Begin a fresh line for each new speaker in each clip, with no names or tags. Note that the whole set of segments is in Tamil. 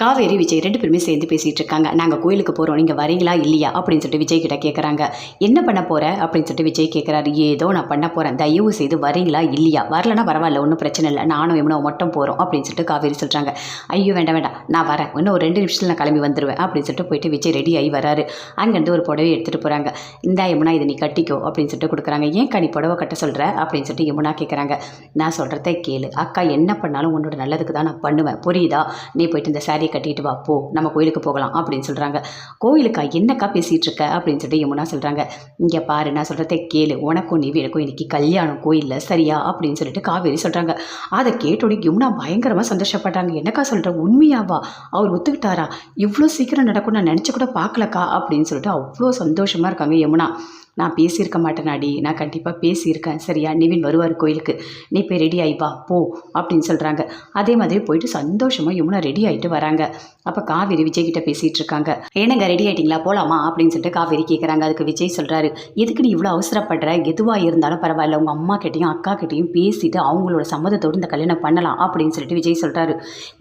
காவேரி விஜய் ரெண்டு பேருமே சேர்ந்து பேசிகிட்டு இருக்காங்க நாங்கள் கோயிலுக்கு போகிறோம் நீங்கள் வரீங்களா? இல்லையா? அப்படின்னு சொல்லிட்டு விஜய் கிட்ட கேட்குறாங்க என்ன பண்ண போகிற அப்படின்னு சொல்லிட்டு விஜய் கேட்குறாரு ஏதோ நான் பண்ண போகிறேன் தயவு செய்து வரீங்களா? இல்லையா? வரலனா பரவாயில்ல. ஒன்றும் பிரச்சனை இல்லை. நானும் எவ்வளோ மட்டும் போகிறோம் அப்படின்னு சொல்லிட்டு காவேரி சொல்கிறாங்க ஐயோ வேண்டாம் வேண்டாம். நான் வரேன். இன்னும் ஒரு ரெண்டு நிமிஷத்தில் நான் கிளம்பி வந்துடுவேன் அப்படின்னு சொல்லிட்டு போயிட்டு விஜய் ரெடி ஆகி வராரு. அங்கேருந்து ஒரு புடவை எடுத்துகிட்டு போகிறாங்க இந்த யமுனா இதை நீ கட்டிக்கோ. அப்படின்னு சொல்லிட்டு கொடுக்குறாங்க. ஏன் கனி புடவை கட்ட சொல்கிற அப்படின்னு சொல்லிட்டு யமுனா கேட்குறாங்க நான் சொல்கிறத கேளு. அக்கா என்ன பண்ணாலும் உன்னோட நல்லதுக்கு தான் நான் பண்ணுவேன். புரியுதா? நீ போயிட்டு இந்த சாரியை கட்டிட்டு வா போ நம்ம கோயிலுக்கு போகலாம் அப்படின்னு சொல்கிறாங்க கோயிலுக்கா என்னக்கா பேசிகிட்டு இருக்க அப்படின்னு சொல்லிட்டு யமுனா சொல்கிறாங்க இங்கே பாரு நான் சொல்கிறத கேளு. உனக்கும் நீ எனக்கும் இன்னைக்கு கல்யாணம் கோயிலில் சரியா? அப்படின்னு சொல்லிட்டு காவேரி சொல்கிறாங்க அதை கேட்டோடனே யமுனா பயங்கரமாக சந்தோஷப்பட்டாங்க. என்னக்கா சொல்கிற உண்மையாவா? அவர் ஒத்துக்கிட்டாரா? இவ்வளோ சீக்கிரம் நடக்கும் நான் நினச்சி கூட பார்க்கலக்கா? அப்படின்னு சொல்லிட்டு அவ்வளோ சந்தோஷமாக இருக்காங்க யமுனா. நான் பேசியிருக்க மாட்டேன் அடி நான் கண்டிப்பாக பேசியிருக்கேன். சரியா? நிவின் வருவார் கோயிலுக்கு. நீ போய் ரெடி ஆகி வா போ அப்படின்னு சொல்கிறாங்க அதே மாதிரி போயிட்டு சந்தோஷமாக யமுனா ரெடி ஆகிட்டு வராங்க. அப்போ காவேரி விஜய் கிட்ட பேசிகிட்டு இருக்காங்க. என்னங்க ரெடி ஆகிட்டீங்களா போகலாமா அப்படின்னு சொல்லிட்டு காவேரி கேட்குறாங்க அதுக்கு விஜய் சொல்கிறாரு எதுக்கு நீ இவ்வளோ அவசரப்படுற? எதுவாக இருந்தாலும் பரவாயில்ல. உங்கள் அம்மா கிட்டேயும் அக்கா கிட்டேயும் பேசிட்டு அவங்களோட சம்மதத்தோடு இந்த கல்யாணம் பண்ணலாம் அப்படின்னு சொல்லிட்டு விஜய் சொல்கிறாரு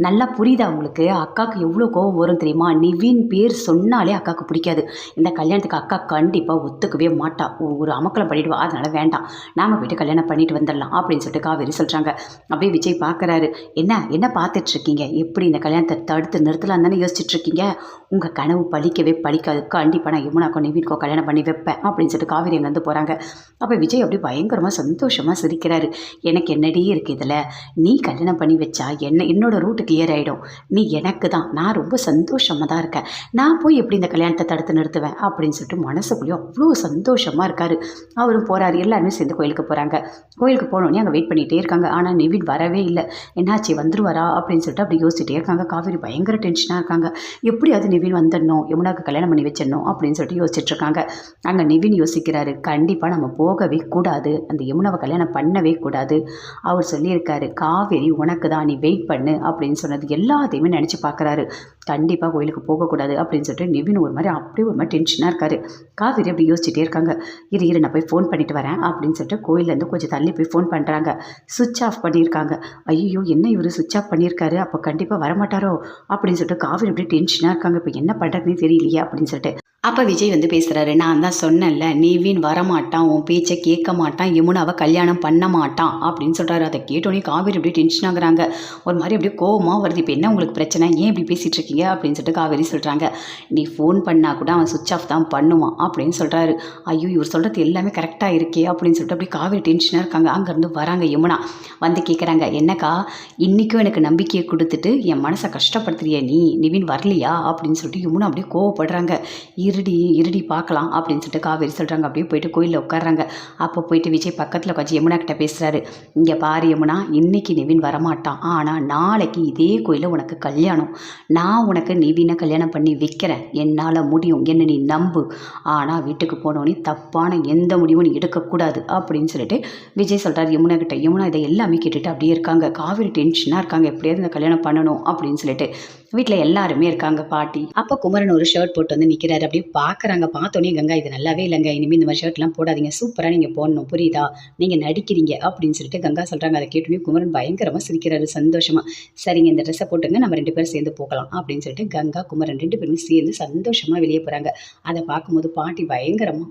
நல்லா புரியுதா அவங்களுக்கு அக்காவுக்கு எவ்வளோ கோவம் வரும் தெரியுமா? நிவின் பேர் சொன்னாலே அக்காவுக்கு பிடிக்காது. இந்த கல்யாணத்துக்கு அக்கா கண்டிப்பாக ஒத்துக்கவே மாட்டா. ஒரு அமக்கலம் பண்ணிவிடுவா அதனால வேண்டாம். நாம் போயிட்டு கல்யாணம் பண்ணிட்டு வந்துடலாம் அப்படின்னு சொல்லிட்டு காவேரி சொல்கிறாங்க அப்படியே விஜய் பார்க்குறாரு என்ன என்ன பார்த்துட்ருக்கீங்க? எப்படி இந்த கல்யாணத்தை தடுத்து நிறுத்தலாம் தானே யோசிச்சுட்ருக்கீங்க? உங்கள் கனவு பழிக்கவே பழிக்காது. கண்டிப்பாக நான் யமுனாக்கோ நிவின்கோ கல்யாணம் பண்ணி வைப்பேன் அப்படின்னு சொல்லிட்டு காவேரி அங்கேருந்து போகிறாங்க அப்போ விஜய் அப்படியே பயங்கரமாக சந்தோஷமாக சிரிக்கிறாரு. எனக்கு என்னடி இருக்குது இதில்? நீ கல்யாணம் பண்ணி வச்சா என்ன என்னோடய ரூட்டு கிளியர் ஆகிடும் நீ எனக்கு தான். நான் ரொம்ப சந்தோஷமாக தான் இருக்கேன். நான் போய் எப்படி இந்த கல்யாணத்தை தடுத்து நிறுத்துவேன்? அப்படின்னு சொல்லிட்டு மனசுக்குள்ளேயும் அவ்வளோ சந்தோஷம் சந்தோஷமாக இருக்காரு. அவரும் போகிறாரு எல்லாருமே சேர்ந்து கோயிலுக்கு போகிறாங்க கோயிலுக்கு போனோடனே அங்கே வெயிட் பண்ணிகிட்டே இருக்காங்க. ஆனால் நிவின் வரவே இல்லை. என்னாச்சு? வந்துருவாரா? அப்படின்னு சொல்லிட்டு அப்படி யோசிச்சுட்டே இருக்காங்க. காவேரி பயங்கர டென்ஷனாக இருக்காங்க. எப்படியாவது நிவின் வந்துடணும். யமுனாக்கு கல்யாணம் பண்ணி வச்சிடணும். அப்படின்னு சொல்லிட்டு யோசிச்சுட்ருக்காங்க அங்கே நிவின் யோசிக்கிறாரு. கண்டிப்பாக நம்ம போகவே கூடாது. அந்த யமுனாவை கல்யாணம் பண்ணவே கூடாது. அவர் சொல்லியிருக்காரு. காவேரி உனக்கு தான் நீ வெயிட் பண்ணு. அப்படின்னு சொன்னது எல்லாத்தையுமே நினச்சி பார்க்குறாரு கண்டிப்பாக கோயிலுக்கு போகக்கூடாது அப்படின்னு சொல்லிட்டு நிவின் ஒரு மாதிரி அப்படியே ஒரு மாதிரி டென்ஷனாக இருக்காரு. காவேரி அப்படி யோசிச்சுட்டே இருக்காங்க. இரு இரு நான் போய் ஃபோன் பண்ணிட்டு வரேன் அப்படின்னு சொல்லிட்டு கோயிலேருந்து கொஞ்சம் தள்ளி போய் ஃபோன் பண்ணுறாங்க சுவிட்ச் ஆஃப் பண்ணியிருக்காங்க. ஐயோ என்ன இவர் சுவிட்ச் ஆஃப் பண்ணியிருக்காரு? அப்போ கண்டிப்பாக வரமாட்டாரோ? அப்படின்னு சொல்லிட்டு காவேரி அப்படியே டென்ஷனாக இருக்காங்க. இப்போ என்ன பண்ணுறதுனே தெரியலையே அப்படின்னு சொல்லிட்டு அப்போ விஜய் வந்து பேசுகிறாரு நான் தான் சொன்னேன்ல நிவின் வரமாட்டான் உன் பேச்சை கேட்க மாட்டான் யமுனாவை கல்யாணம் பண்ண மாட்டான் அப்படின்னு சொல்கிறாரு அதை கேட்டோன்னே காவேரி அப்படியே டென்ஷன் ஆகுறாங்க. ஒரு மாதிரி அப்படியே கோவமாக வருது. இப்போ என்ன உங்களுக்கு பிரச்சனை? ஏன் இப்படி பேசிகிட்டு இருக்கீங்க? அப்படின்னு சொல்லிட்டு காவேரி சொல்கிறாங்க நீ ஃபோன் பண்ணால் கூட அவன் சுவிச் ஆஃப் தான் பண்ணுவான் அப்படின்னு சொல்கிறாரு ஐயோ இவர் சொல்கிறது எல்லாமே கரெக்டாக இருக்கே அப்படின்னு சொல்லிட்டு அப்படியே காவேரி டென்ஷனாக இருக்காங்க. அங்கேருந்து வராங்க யமுனா. வந்து கேட்குறாங்க என்னக்கா இன்றைக்கும் எனக்கு நம்பிக்கையை கொடுத்துட்டு என் மனசை கஷ்டப்படுத்துறியா நீ? நிவின் வரலையா? அப்படின்னு சொல்லிட்டு யமுனா அப்படியே கோவப்படுறாங்க. இருடி இருடி பார்க்கலாம் அப்படின்னு சொல்லிட்டு காவேரி சொல்கிறாங்க அப்படியே போயிட்டு கோயிலில் உட்காடுறாங்க அப்போ போயிட்டு விஜய் பக்கத்தில் உட்காந்து யமுனா கிட்ட பேசுகிறாரு இங்கே பாரு யமுனா இன்னைக்கு நிவின் வரமாட்டான். ஆனால் நாளைக்கு இதே கோயிலில் உனக்கு கல்யாணம். நான் உனக்கு நிவினை கல்யாணம் பண்ணி வைக்கிறேன். என்னால் முடியும். என்ன நீ நம்பு. ஆனால் வீட்டுக்கு போனோடனே தப்பான எந்த முடிவும் நீ எடுக்கக்கூடாது அப்படின்னு சொல்லிட்டு விஜய் சொல்கிறார் யமுனா கிட்ட. யமுனா இதை எல்லாமே கேட்டுட்டு அப்படியே இருக்காங்க. காவேரி டென்ஷனாக இருக்காங்க. எப்படியாவது இந்த கல்யாணம் பண்ணணும் அப்படின்னு சொல்லிட்டு. வீட்டில் எல்லாருமே இருக்காங்க பாட்டி. அப்போ குமரன் ஒரு ஷர்ட் போட்டு வந்து நிற்கிறாரு அப்படியே பார்க்குறாங்க பார்த்தோன்னே கங்கா இது நல்லாவே இல்லைங்க. இனிமேல் இந்த மாதிரி ஷர்ட்லாம் போடாதீங்க. சூப்பராக நீங்கள் போடணும். புரியுதா? நீங்கள் நடிக்கிறீங்க. அப்படின்னு சொல்லிட்டு கங்கா சொல்கிறாங்க அதை கேட்டோன்னே குமரன் பயங்கரமாக சிரிக்கிறாரு. சந்தோஷமாக சரிங்க இந்த ட்ரெஸ்ஸை போட்டுங்க. நம்ம ரெண்டு பேரும் சேர்ந்து போகலாம். அப்படின்னு சொல்லிட்டு கங்கா குமரன் ரெண்டு பேருமே சேர்ந்து சந்தோஷமாக வெளியே போகிறாங்க அதை பார்க்கும்போது பாட்டி பயங்கரமாக